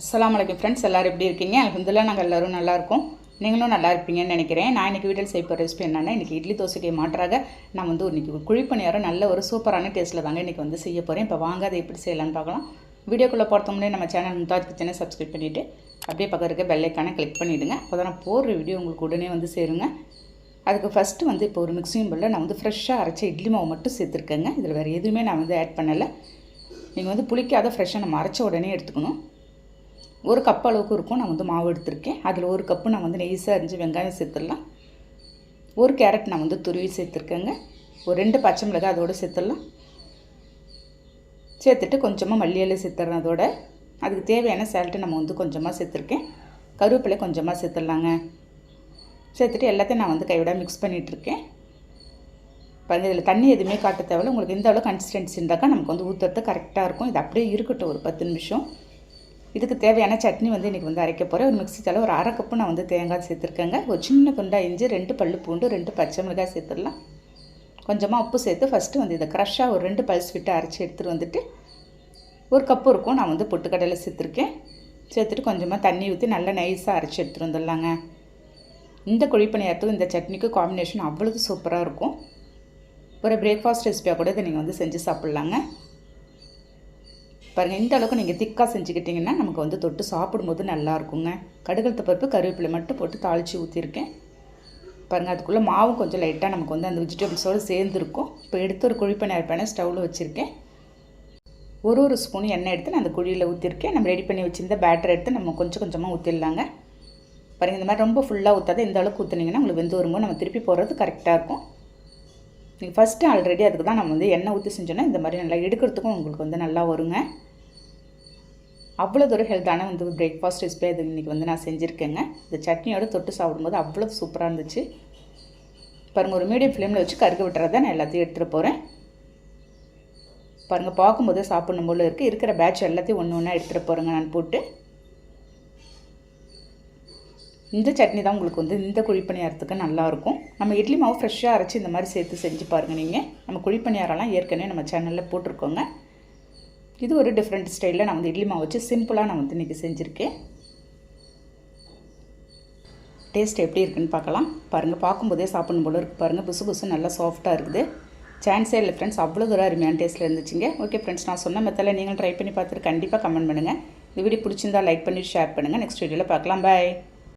அஸ்லாம் வலைக்கம் ஃப்ரெண்ட்ஸ் எல்லோரும் எப்படி இருக்கீங்க? அலமதுல்லா நாங்கள் எல்லோரும் நல்லாயிருக்கும் நீங்களும் நல்லா இருப்பீங்கன்னு நினைக்கிறேன். நான் இன்றைக்கி வீட்டில் செய்ய போகிற ரெசிபி என்னென்னா இன்றைக்கி இட்லி தோசைக்கு மாற்றாக நான் வந்து இன்றைக்கி குழிப்பணியாரம் நல்ல ஒரு சூப்பரான டேஸ்ட்டில் தாங்க இன்றைக்கி வந்து செய்ய போகிறேன் இப்போ வாங்க அதை எப்படி செய்யலாம்னு பார்க்கலாம். வீடியோக்குள்ளே போகிறதுக்கு நம்ம சேனல் முந்தாஜ் கிச்சனை சப்ஸ்கிரைப் பண்ணிவிட்டு அப்படியே பக்கம் இருக்க பெல்லைக்கான கிளிக் பண்ணிவிடுங்க அப்போ தான் நான் போடுற வீடியோ உங்களுக்கு உடனே வந்து சேருங்க. அதுக்கு ஃபஸ்ட்டு வந்து இப்போ ஒரு மிக்சிங் பல்ல நான் வந்து ஃப்ரெஷ்ஷாக அரைச்ச இட்லி மாவு மட்டும் சேர்த்துருக்கேங்க. இதில் வேறு எதுவுமே நான் வந்து ஆட் பண்ணலை. நீங்கள் வந்து புளிக்காத ஃப்ரெஷ்ஷாக நம்ம அரைச்ச உடனே எடுத்துக்கணும். ஒரு கப் அளவுக்கு இருக்கும். நான் வந்து மாவு எடுத்திருக்கேன். அதில் ஒரு கப்பு நான் வந்து நெய்ஸாக அரிஞ்சு வெங்காயம் சேர்த்துடலாம். ஒரு கேரட் நான் வந்து துருவி சேர்த்துருக்கேங்க. ஒரு ரெண்டு பச்சை மிளகாய் அதோடு சேர்த்துடலாம். சேர்த்துட்டு கொஞ்சமாக மல்லியலை சேர்த்துறேன் அதோட. அதுக்கு தேவையான சேல்ட்டு நம்ம வந்து கொஞ்சமாக சேர்த்துருக்கேன். கருவேப்பிலை கொஞ்சமாக சேர்த்துடலாங்க. சேர்த்துட்டு எல்லாத்தையும் நான் வந்து கைவிட மிக்ஸ் பண்ணிகிட்ருக்கேன் பாருங்கள் இதில் தண்ணி எதுவுமே காட்ட தேவையில்ல. உங்களுக்கு எந்த அளவு கன்சிஸ்டன்சி இருந்தாக்கா நமக்கு வந்து ஊற்றுறது கரெக்டாக இருக்கும். இது அப்படியே இருக்கட்டும் ஒரு பத்து நிமிஷம். இதுக்கு தேவையான சட்னி வந்து இன்றைக்கி வந்து அரைக்க போகிறேன் ஒரு மிக்ஸி தலை ஒரு அரை கப்பு நான் வந்து தேங்காய் சேர்த்துருக்கேங்க. ஒரு சின்ன குண்டா இஞ்சி ரெண்டு பல்லு பூண்டு ரெண்டு பச்சை மிளகாய் சேர்த்துடலாம். கொஞ்சமாக உப்பு சேர்த்து ஃபஸ்ட்டு வந்து இதை க்ரஷ்ஷாக ஒரு ரெண்டு பல்ஸ் விட்டு அரைச்சி எடுத்துகிட்டு வந்துட்டு ஒரு கப்பு இருக்கும். நான் வந்து பொட்டுக்கடலை சேர்த்துருக்கேன். சேர்த்துட்டு கொஞ்சமாக தண்ணி ஊற்றி நல்லா நைஸாக அரைச்சி எடுத்துகிட்டு வந்துடலாங்க. இந்த குழிப்பணியாரத்துக்கும் இந்த சட்னிக்கும் காம்பினேஷன் அவ்வளவு சூப்பராக இருக்கும். ஒரு பிரேக்ஃபாஸ்ட் ரெசிபியாக கூட இதை நீங்கள் வந்து செஞ்சு சாப்பிட்லாங்க. பாருங்கள் இந்த அளவுக்கு நீங்கள் திக்காக செஞ்சுக்கிட்டிங்கன்னா நமக்கு வந்து தொட்டு சாப்பிடும்போது நல்லா இருக்குங்க கடுகலத்து பருப்பு கருவேப்பிலை மட்டும் போட்டு தாளித்து ஊற்றிருக்கேன் பாருங்கள் அதுக்குள்ளே மாவும் கொஞ்சம் லைட்டாக நமக்கு வந்து அந்த வெஜிடபிள்ஸோடு சேர்ந்துருக்கும். இப்போ எடுத்து ஒரு குழிப்பணியார் இருப்பேன் ஸ்டவ்வில் வச்சுருக்கேன். ஒரு ஒரு ஸ்பூன் எண்ணெய் எடுத்து நான் அந்த குழியில் ஊற்றிருக்கேன் நம்ம ரெடி பண்ணி வச்சுருந்த பேட்டர் எடுத்து நம்ம கொஞ்சம் கொஞ்சமாக ஊற்றிடலாங்க பாருங்கள் இந்த மாதிரி ரொம்ப ஃபுல்லாக ஊற்றாத இந்த அளவுக்கு ஊற்றுனீங்கன்னா உங்களுக்கு வெந்து வரும்போது நம்ம திருப்பி போடுறது கரெக்டாக இருக்கும். நீங்கள் ஃபஸ்ட்டு ஆல்ரெடி அதுக்கு தான் நம்ம வந்து எண்ணெய் ஊற்றி செஞ்சோன்னா இந்த மாதிரி நல்லா எடுக்கிறதுக்கும் உங்களுக்கு வந்து நல்லா வருங்க. அவ்வளோ தூரம் ஹெல்த்தான வந்து பிரேக்ஃபாஸ்ட் ரெசிபி இது இன்றைக்கி வந்து நான் செஞ்சுருக்கேங்க. இந்த சட்னியோடு தொட்டு சாப்பிடும்போது அவ்வளோ சூப்பராக இருந்துச்சு. பாருங்கள் ஒரு மீடியம் ஃப்ளேமில் வச்சு கருக விட்டுறத நான் எல்லாத்தையும் எடுத்துகிட்டு போகிறேன் பாருங்கள் பார்க்கும்போதே சாப்பிடணும் போல் இருக்குது இருக்கிற பேட்ச் எல்லாத்தையும் ஒன்று ஒன்றா எடுத்துகிட்டு போகிறேங்க நான் போட்டு. இந்த சட்னி தான் உங்களுக்கு வந்து இந்த குழிப்பணியாரத்துக்கு நல்லாயிருக்கும். நம்ம இட்லி மாவு ஃப்ரெஷ்ஷாக அரைச்சி இந்த மாதிரி சேர்த்து செஞ்சு பாருங்கள் நீங்கள் நம்ம குழிப்பணியாரெல்லாம் ஏற்கனவே நம்ம சேனலில் போட்டிருக்கோங்க. இது ஒரு டிஃப்ரெண்ட் ஸ்டைலில் நான் வந்து இட்லி மாவு வச்சு சிம்பிளாக நான் வந்து இன்றைக்கி செஞ்சுருக்கேன். டேஸ்ட் எப்படி இருக்குன்னு பார்க்கலாம். பாருங்கள் பார்க்கும்போதே சாப்பிடும் போல இருக்குது பாருங்கள் புசு புசு நல்லா சாஃப்ட்டாக இருக்குது. சான்ஸே இல்லை ஃப்ரெண்ட்ஸ் அவ்வளோ தூரம் அருமையான டேஸ்ட்டில் இருந்துச்சுங்க. ஓகே ஃப்ரெண்ட்ஸ் நான் சொன்ன மெத்தடில் நீங்கள் ட்ரை பண்ணி பார்த்துட்டு கண்டிப்பாக கமெண்ட் பண்ணுங்கள் இந்த வீடியோ பிடிச்சிருந்தா லைக் பண்ணி ஷேர் பண்ணுங்கள் நெக்ஸ்ட் வீடியோவில் பார்க்கலாம். பாய்